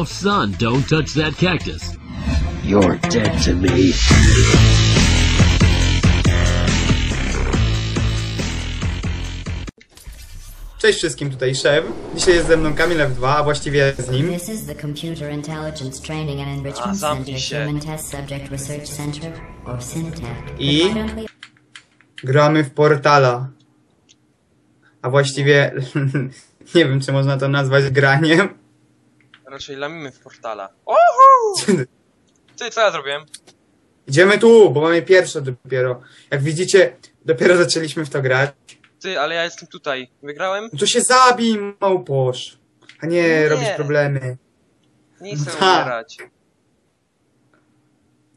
Now, son, don't touch that cactus. You're dead to me. Cześć wszystkim, tutaj Szew. Dzisiaj jest ze mną Kamil F2, a właściwie z nim. This is the Computer Intelligence Training and Ah, Enrichment Center, się. Human Test Subject Research Center, or Syntac. I? Gramy w Portala. A właściwie nie wiem, czy można to nazwać graniem. Raczej lamimy w portala. Oho! Ty, co ja zrobiłem? Idziemy tu, bo mamy pierwsze dopiero. Jak widzicie, dopiero zaczęliśmy w to grać. Ty, ale ja jestem tutaj. Wygrałem? No to się zabij, małposz. A nie, Nie. robisz problemy. Nie chcę umierać.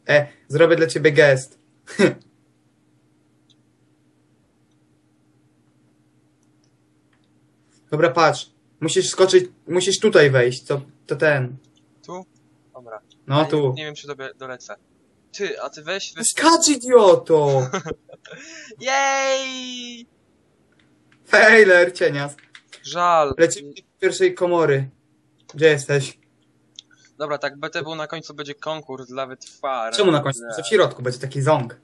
E, zrobię dla ciebie gest. Dobra, patrz. Musisz skoczyć, musisz tutaj wejść, to, to ten. Tu? Dobra. No Ja tu. Nie, nie wiem, czy dobie, dolecę. Ty, a ty weź, weź... Skacz, idioto! Jej! Failer, cienias. Żal. Lecimy do pierwszej komory. Gdzie jesteś? Dobra, tak BTW na końcu będzie konkurs dla wytwara. Czemu na końcu? Co w środku będzie taki ząg.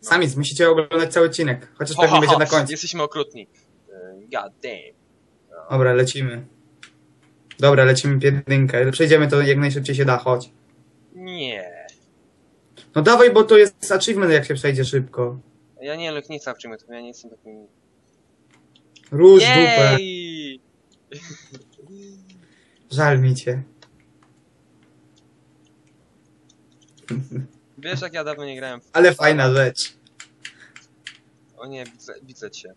Sami musicie oglądać cały odcinek, chociaż Ho, pewnie ho, będzie ho, na końcu. Jesteśmy okrutni. E, God damn. Dobra, lecimy. Dobra, lecimy pierdynkę. Przejdziemy to jak najszybciej się da, chodź. Nie. No dawaj, bo to jest achievement, jak się przejdzie szybko. Ja nie lubię nic zawczymy, to ja nie jestem takim... Róż dupę. Jej! Żal mi cię. Wiesz, jak ja dawno nie grałem w... Ale fajna rzecz. O nie, widzę, widzę cię.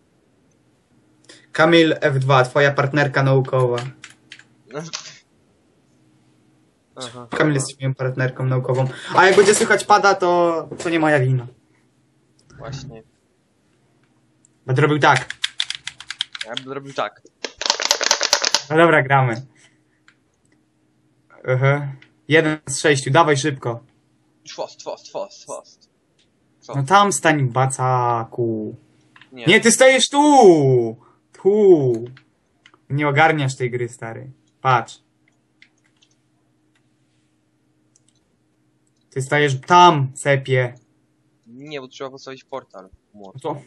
Kamil F2, twoja partnerka naukowa. Aha. Kamil jest moją partnerką naukową. A jak będzie słychać pada, to, to nie moja wina. Właśnie. Będę robił tak. Ja bym zrobił tak. No dobra, gramy. Aha. Jeden z sześciu, dawaj szybko. Twost, twost, twost, twost. No tam stań, bacaku. Nie. Nie, ty stoisz tu! Tu! Nie ogarniasz tej gry, stary. Patrz. Ty stajesz tam, sepie. Nie, bo trzeba postawić portal. To,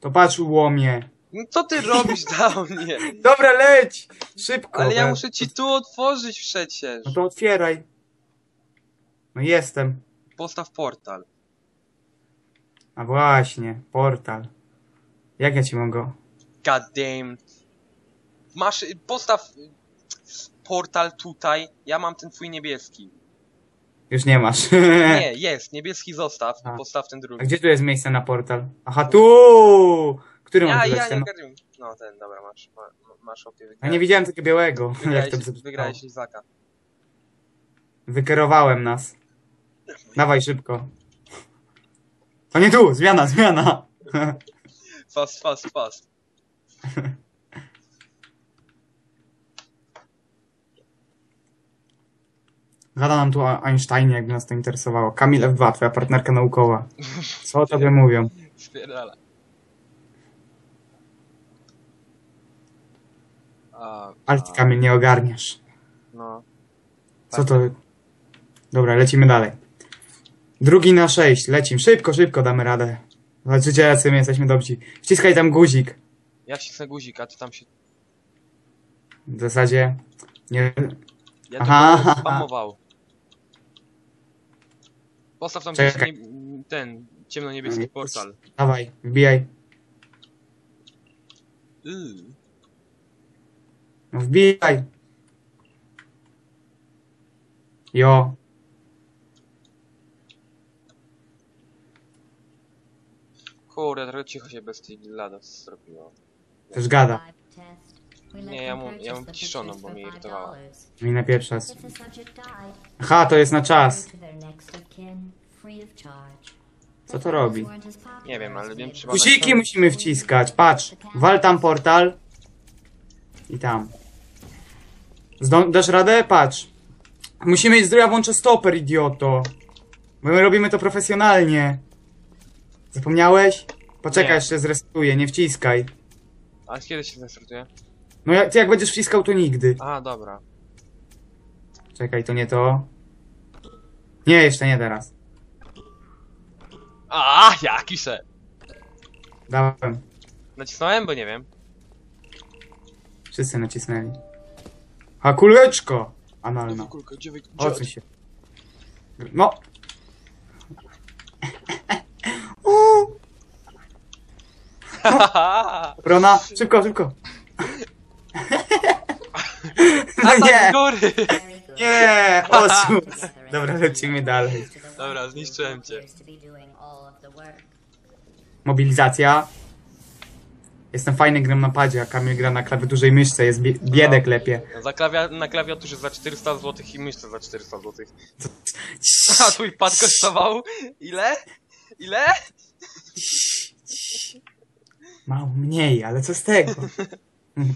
to patrz, łomie. No co ty robisz dla mnie? Dobra, leć! Szybko. Ale ja we. muszę ci tu otworzyć przecież. No to otwieraj. No jestem. Postaw portal. A właśnie, portal. Jak ja ci mogę? God damn. Masz, postaw portal tutaj. Ja mam ten twój niebieski. Już nie masz. Nie, jest. Niebieski zostaw. A. Postaw ten A drugi. gdzie tu jest miejsce na portal? Aha, tu! Który Ja, ja nie ten? ogarniam. No ten, dobra, masz, ma, masz opie. Ja nie widziałem takiego białego. Jak Wygrałeś, to brzmi. wygrałeś Lizaka. Wykierowałem nas. Dawaj szybko. To nie tu, zmiana, zmiana. Fast, fast, fast. Gada nam tu Einstein, jakby nas to interesowało. Kamil F2, twoja partnerka naukowa. Co o tobie mówią? Spierdala. Ale ty Kamil nie ogarniasz. no. Co to? Dobra, lecimy dalej. Drugi na sześć, lecimy. Szybko, szybko damy radę. Zobaczycie, jacy my jesteśmy dobrzy. Wciskaj tam guzik. Ja wcisnę guzik, a ty tam się... W zasadzie... Nie... Ja Aha. spamował. Postaw tam gdzieś Czekaj. nie, ten ciemno-niebieski portal. Dawaj, wbijaj. Yy. No wbijaj. Jo. Kurde, trochę cicho się bez tej GLaDOS zrobiło. Też gada. Nie, ja mu- ja mam bo mnie irytowała. Mi na pierwszy raz. Aha, to jest na czas. Co to robi? Nie wiem, ale wiem, trzeba... Guziki musimy wciskać. Patrz. Wal tam portal. I tam. Zdą- dasz radę? Patrz. Musimy mieć zdrowia włączę stoper, idioto. Bo my robimy to profesjonalnie. Zapomniałeś? Poczekaj, Nie. jeszcze zresetuję, nie wciskaj. A kiedy się zrestartuje? No jak, ty jak będziesz wciskał, to nigdy. A, dobra. Czekaj, to nie to. Nie, jeszcze nie teraz. A, jaki se. Dałem. Nacisnąłem, bo nie wiem. Wszyscy nacisnęli. A kuleczko! Analna. Kulka, gdzie wy... O co się? No! O, Brona, szybko, szybko! No A tak nie! góry! Nie! Osus! Dobra, lecimy dalej. Dobra, zniszczyłem cię. Mobilizacja. Jestem fajny, gram na padzie, a Kamil gra na klawiaturze i myszce, jest bie biedę klepie. Za klawia na klawiaturze za 400 zł i myszce za 400 zł. A twój pad kosztował? Ile? Ile? Mało mniej, ale co z tego? These tests are potentially lethal.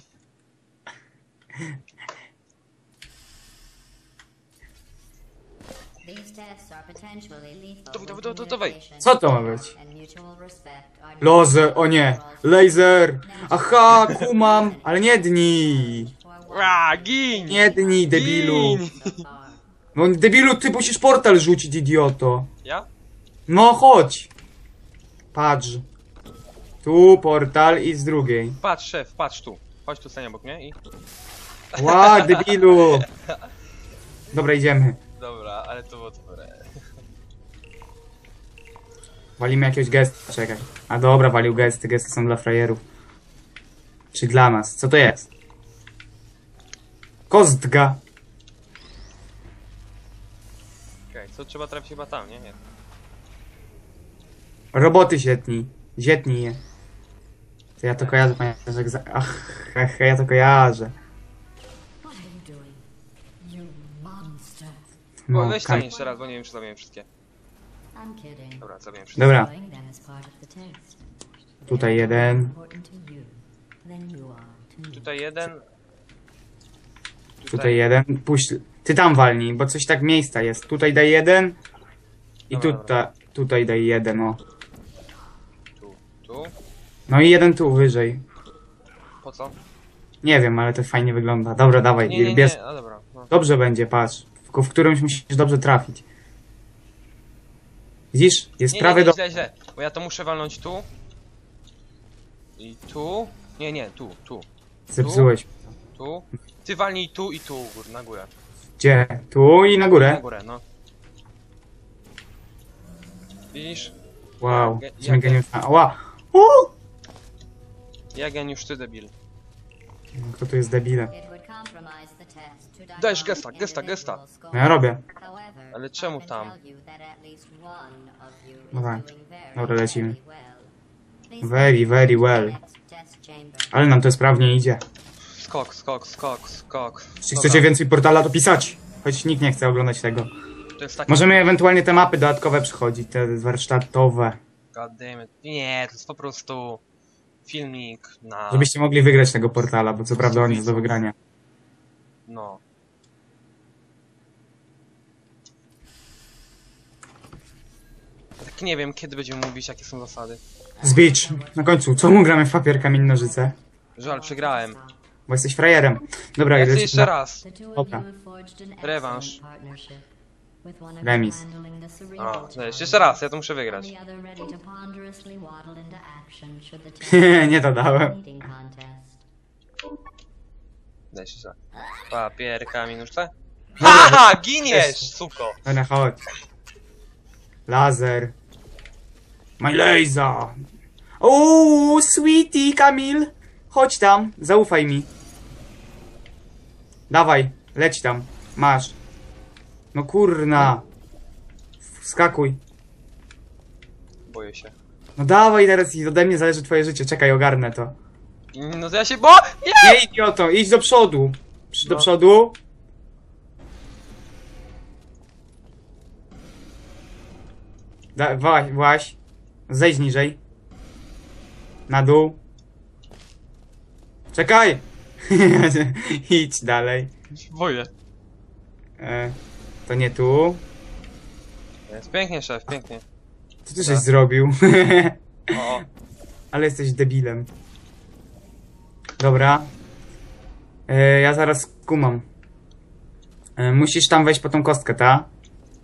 Dawaj, dawaj, dawaj, Co to ma być? and mutual respect are Loze, o nie! Laser! Aha, kumam! Ale nie dni! Ła, gin! Nie dni, debilu! Gin! No debilu, ty musisz portal rzucić, idioto! Ja? No chodź! Patrz. Tu portal i z drugiej. Patrz, szef, patrz tu. Chodź tu, stanie obok mnie i... Ła, debilu! Dobra, idziemy. Dobra, ale to było dobre. Walimy jakiegoś gesta, czekaj. A dobra, walił gesty, gesty są dla frajerów. Czy dla nas? Co to jest? Kostga! Okej, co trzeba trafić chyba tam, nie? Nie. Roboty sietni. Zietnij je. To ja to kojarzę, za... Ach, ach, ja to kojarzę. No, weź tam jeszcze raz, bo nie wiem, czy zabiłem wszystkie. I'm kidding. Dobra, zabiłem wszystkie. Dobra, Doing them is part of the test. tutaj jeden. Important to you than you are to me. Tutaj jeden. Tutaj jeden. Puść. Ty tam walnij, bo coś tak miejsca jest. Tutaj daj jeden. I Dobra, tutaj, tutaj daj jeden, o. Tu, tu. No i jeden tu wyżej. Po co? Nie wiem, ale to fajnie wygląda. Dobra, dawaj, Nie, nie, bierz. nie, a dobra. No. Dobrze będzie, patrz. Tylko w którymś musisz dobrze trafić. Widzisz? Jest Nie, prawy nie, do... nie, źle, źle. Bo ja to muszę walnąć tu. I tu. Nie, nie, tu, tu, Zepsułeś. tu. Ty walnij tu i tu, na górę. Gdzie? Tu i na Na górę? górę, no. Widzisz? Wow. Ja- Jesteśmy ja- geniusz. Ła! Ja geniusz, ty debil. Kto tu jest debilem? Dajesz gesta, gesta, gesta. No ja robię. However, Ale czemu tam? is Dobra. doing very, Dobra, lecimy. very Very, very well. Ale nam to sprawnie idzie. Skok, skok, skok, skok. Jeśli chcecie więcej portala, to pisać. Choć nikt nie chce oglądać tego. To jest takie... Możemy ewentualnie te mapy dodatkowe przychodzić, te warsztatowe. God damn it. Nie, to jest po prostu... Filmik na... Żebyście mogli wygrać tego portala, bo co prawda on jest do wygrania. No. Tak nie wiem, kiedy będziemy mówić, jakie są zasady. Zbicz, na końcu, co mu gramy w papier, kamień, nożyce? Żal, przegrałem. Bo jesteś frajerem. Dobra, Ja chcę jeszcze na- raz. Dobra. Rewanż. Remis. O, challenge, jeszcze raz, ja to muszę wygrać. the other ready to ponderously waddle into action should the test Nie to dałem. meeting contest. Daj się raz. Papier, kamień, nóżce. Haha, giniesz, suko! Dobra, chodź. Laser. My laser. Uuu, sweetie, Kamil. Chodź tam, zaufaj mi. Dawaj, leć tam. Masz. No kurna. Skakuj. Boję się. No dawaj teraz i ode mnie zależy twoje życie. Czekaj, ogarnę to. No to ja się bo... Nie! Nie idioto, idź do przodu. Przy- Do No. przodu. Da, właś. Zejdź niżej. Na dół. Czekaj! idź dalej. Boję. E, to nie tu. Jest pięknie, szef, pięknie. Co ty żeś zrobił? O, o. Ale jesteś debilem. Dobra. E, ja zaraz kumam. E, musisz tam wejść po tą kostkę, ta?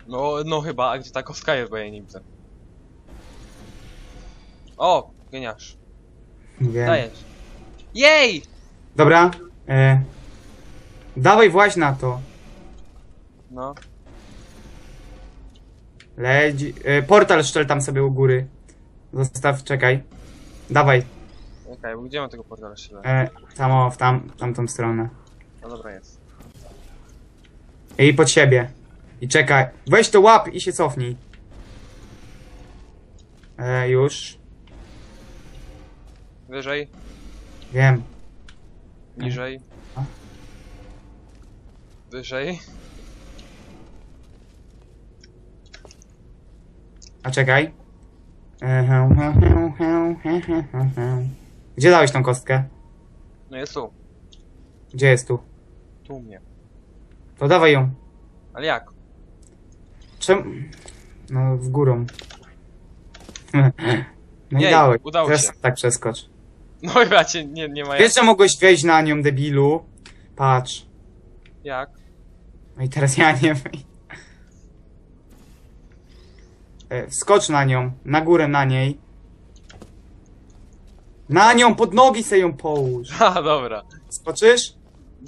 No, no chyba, a gdzie ta kostka jest, bo ja jej nie widzę. O, geniasz. Wiem. Dajesz. Jej! Dobra. E, dawaj właź na to. No, Leć. E, portal szczel tam sobie u góry. Zostaw, czekaj. Dawaj. Okej, bo gdzie mam tego portala jeszcze? E, tam o, w tam, tamtą stronę. No dobra, jest. I pod siebie. I czekaj. Weź to łap i się cofnij. E, już. Wyżej, Wiem. niżej. A? Wyżej. A czekaj. E, he, he, he, he, he, he, he, he. Gdzie dałeś tą kostkę? No jest tu. Gdzie jest tu? Tu u mnie. To dawaj ją. Ale jak? Czym? No, w górą. No i Jej, dałeś. udało Teraz się. tak przeskocz. No chyba cię nie, nie ma jak. Wiesz, że mogłeś wejść na nią, debilu? Patrz. Jak? No i teraz ja nie wiem. E, Wskocz na nią, na górę na niej. Na nią, pod nogi se ją połóż. Ha, dobra. Skoczysz?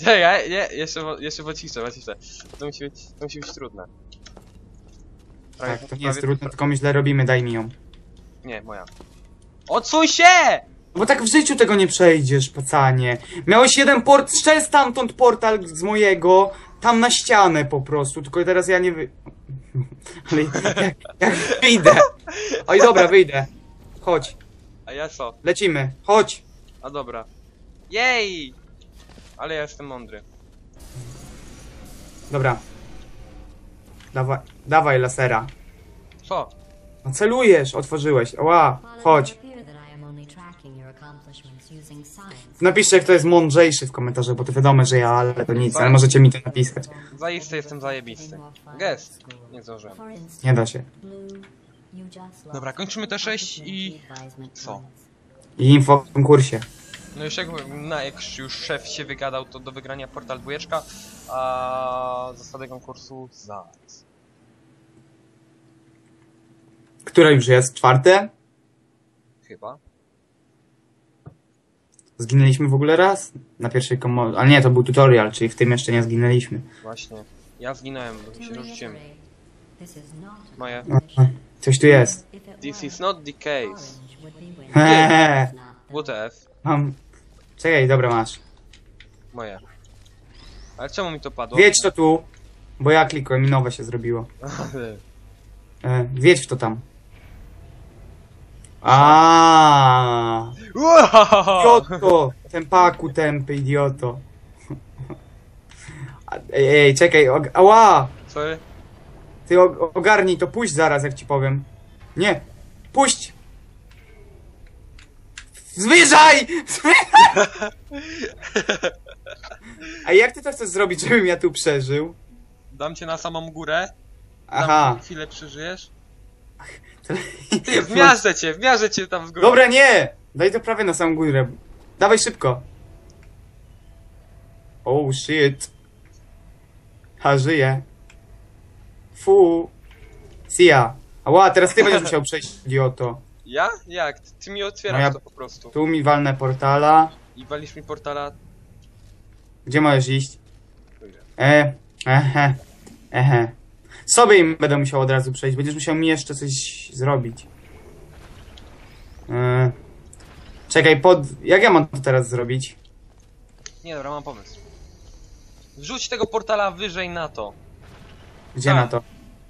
Nie, ja, nie, jeszcze, jeszcze pociszę, pociszę. To musi być, to musi być trudne. Prawie- Tak, to nie prawie- jest trudne, tylko my źle robimy, daj mi ją. Nie, moja. Odsuń się! Bo tak w życiu tego nie przejdziesz, pacanie. Miałeś jeden port, strzel stamtąd portal z mojego, tam na ścianę po prostu, tylko teraz ja nie wy... Ale jak, jak wyjdę? Oj, dobra, wyjdę. Chodź, A ja co? lecimy, chodź. A dobra. Jej! Ale ja jestem mądry. Dobra. Dawaj, dawaj lasera. Co? No celujesz, otworzyłeś. Ła, chodź. Napiszcie, kto jest mądrzejszy w komentarzach, bo to wiadomo, że ja, ale to nic, ale możecie mi to napisać. Zaiste jestem zajebisty. Gest. Nie zdążyłem. Nie da się. Dobra, kończymy te sześć i... opportunity advisement co? I info w konkursie. No już jak, na, jak już szef się wygadał, to do wygrania portal dwójeczka, a zasady konkursu zaraz. Które już jest? Czwarte? Chyba. Zginęliśmy w ogóle raz? Na pierwszej komo... Ale nie, to był tutorial, czyli w tym jeszcze nie zginęliśmy. Właśnie. Ja zginąłem, bo się rozrzuciłem. Moje. Coś tu jest. This is not the case. Hehehe. WTF? Mam... Czekaj, dobra, masz. Moje. Ale czemu mi to padło? Wiedź to tu, bo ja klikłem i nowe się zrobiło. E, wiedź w to tam. A, Wow! Idioto! Tempaku tępy, idioto. Ej, ej, czekaj, ała! Sorry? Ty og- ogarnij to, puść zaraz, jak ci powiem. Nie, puść! Zwyżaj! Zwyżaj! A jak ty to chcesz zrobić, żebym ja tu przeżył? Dam cię na samą górę. Aha. chwilę przeżyjesz. Ty, wmiażdżę cię, wmiażdżę cię tam z góry. Dobra, nie! Daj to prawie na samą górę. Dawaj szybko. Oh shit. Ha, żyje. Fu. Sia. Ała, teraz ty będziesz musiał przejść, idioto. Ja? Jak? Ty, ty mi otwierasz No ja- to po prostu. Tu mi walnę portala. I walisz mi portala. Gdzie możesz iść? E, ehe, ehe. Sobie im będę musiał od razu przejść. Będziesz musiał mi jeszcze coś zrobić. E, czekaj, pod... Jak ja mam to teraz zrobić? Nie, dobra, mam pomysł. Wrzuć tego portala wyżej na to. Gdzie Tak. na to?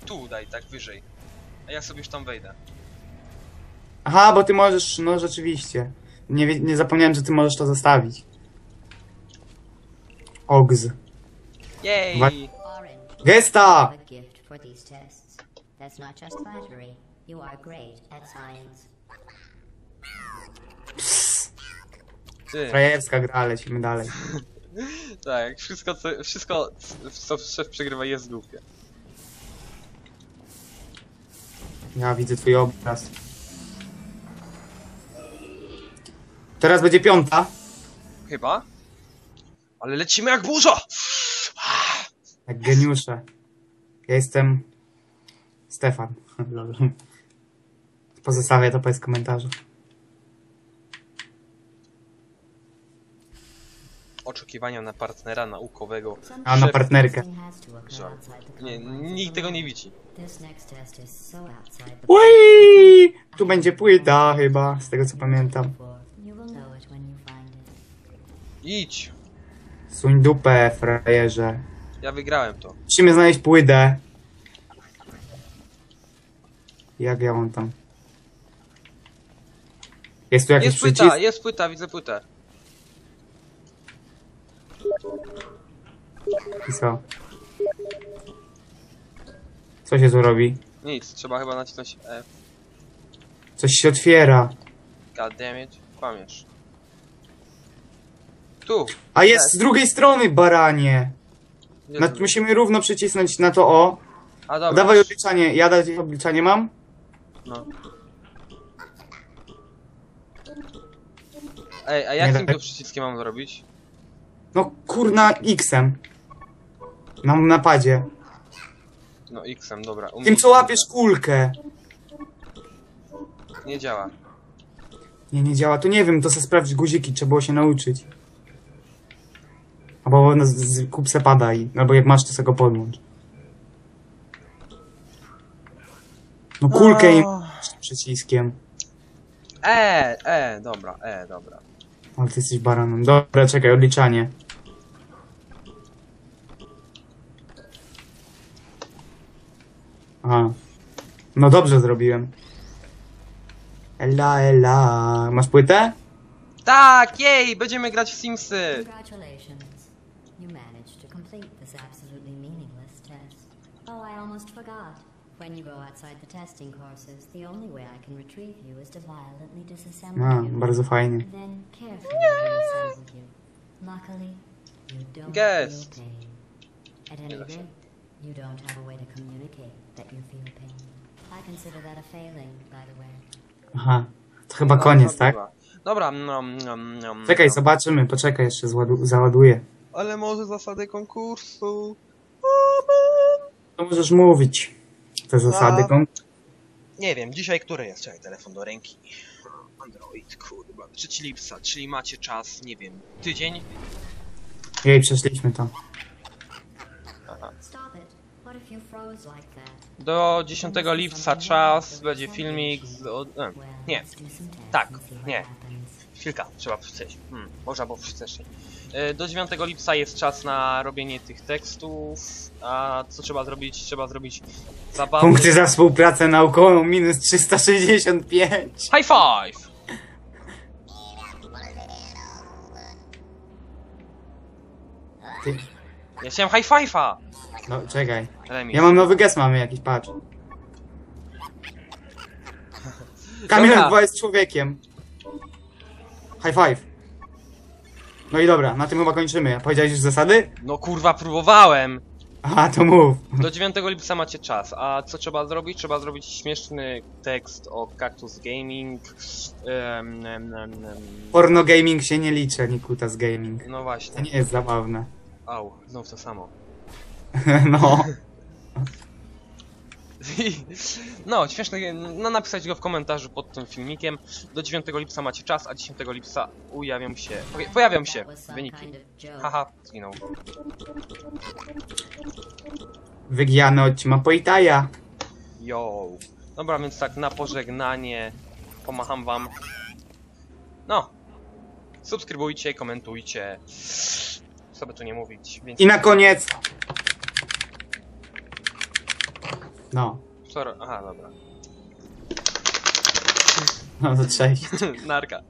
Tu daj, tak wyżej. A ja sobie już tam wejdę. Aha, bo ty możesz, no rzeczywiście. Nie, wie- nie zapomniałem, że ty możesz to zostawić. Ogz. Jej! Wa- Orange, Gesta! a gift for these tests. That's not just flattery. You are great at science. Ty, Frajerska gra, lecimy dalej. tak, wszystko co, wszystko co szef przegrywa jest głupie. Ja widzę twój obraz. Teraz będzie piąta. Chyba? Ale lecimy jak burza! Jak geniusze. Ja jestem... Stefan. Pozostawię to bez komentarzy. Oczekiwania na partnera naukowego. A na partnerkę. Żal. Nie, nikt tego nie widzi. Ui! Tu będzie płyta chyba, z tego co pamiętam. Idź! Suń dupę, frajerze. Ja wygrałem to. Musimy znaleźć płytę. Jak ja mam tam? Jest tu jakiś Jest przycisk? płyta, jest płyta, widzę płytę. I co? Się tu robi? Nic, trzeba chyba nacisnąć F. Coś się otwiera. God damn it. Kłamiesz. Tu! A jest z drugiej strony, baranie! Gdzie Na, musimy równo przycisnąć na to O. A dobra. Dawaj obliczanie. Ja dać obliczanie mam? No. Ej, a Nie jakim tak. to przyciskiem mam zrobić? No kurna X-em. Na napadzie. No X-em, dobra. Tym co łapiesz kulkę. Nie działa. Nie, nie działa. To nie wiem, to se sprawdź guziki, trzeba było się nauczyć. Albo no, z, z, kup se pada i, albo jak masz, to se go podłącz. No kulkę im przyciskiem. E, e, dobra, e, dobra. Ale ty jesteś baranem. Dobra, czekaj, odliczanie. Aha. No dobrze zrobiłem. Ela, ela. Masz płytę? Tak, jej, będziemy grać w Simsy. Congratulations. You managed to complete this absolutely meaningless test. Oh, I almost forgot. When you go outside the testing courses, the only way I can retrieve you is to violently disassemble A, you. bardzo fajnie. Then carefully reassemble you. Luckily, you don't feel pain. At any rate, you don't have a way to communicate that you feel pain. I consider that a failing, by the way. Aha. To chyba koniec, tak? Dobra, no, no, no, no. Czekaj, zobaczymy. Poczekaj, jeszcze zładu- załaduję. Ale może zasady konkursu. To możesz mówić. Te zasady. A. kon- Nie wiem, dzisiaj który jest? Czekaj, telefon do ręki. Android, kurwa. 3 lipca, czyli macie czas, nie wiem, tydzień? Jej, przeszliśmy to. Stop Do 10 lipca czas, będzie filmik z... O, e, nie, Tak, nie. chwilka, trzeba wcześniej. Hmm, można było wcześniej. E, Do 9 lipca jest czas na robienie tych tekstów, a co trzeba zrobić? Trzeba zrobić zabawę. Punkty za współpracę naukową minus 365. High five! Ty, Ja chciałem high five'a! no czekaj. Remis. Ja mam nowy gest, mamy jakiś, patrz. Kamil Dobra. chyba jest człowiekiem. High five. No i dobra, na tym chyba kończymy. Powiedziałeś już zasady? No kurwa, próbowałem! Aha, to mów. Do 9 lipca macie czas, a co trzeba zrobić? Trzeba zrobić śmieszny tekst o Cactus Gaming. Em, em, em, em. Porno gaming się nie liczy, Nikutas gaming. No To właśnie. nie jest zabawne. Au, znów to samo. No. No, śmieszny, no napisać go w komentarzu pod tym filmikiem. Do 9 lipca macie czas, a 10 lipca ujawią się, poja- pojawią się wyniki. Haha, zginął. Wygiano ci ma poitaja. Yo. Dobra, więc tak na pożegnanie pomacham wam. No. Subskrybujcie, komentujcie. Co by tu nie mówić, więc... I na koniec. No. Sorry, aha, dobra. No to cześć. Narka.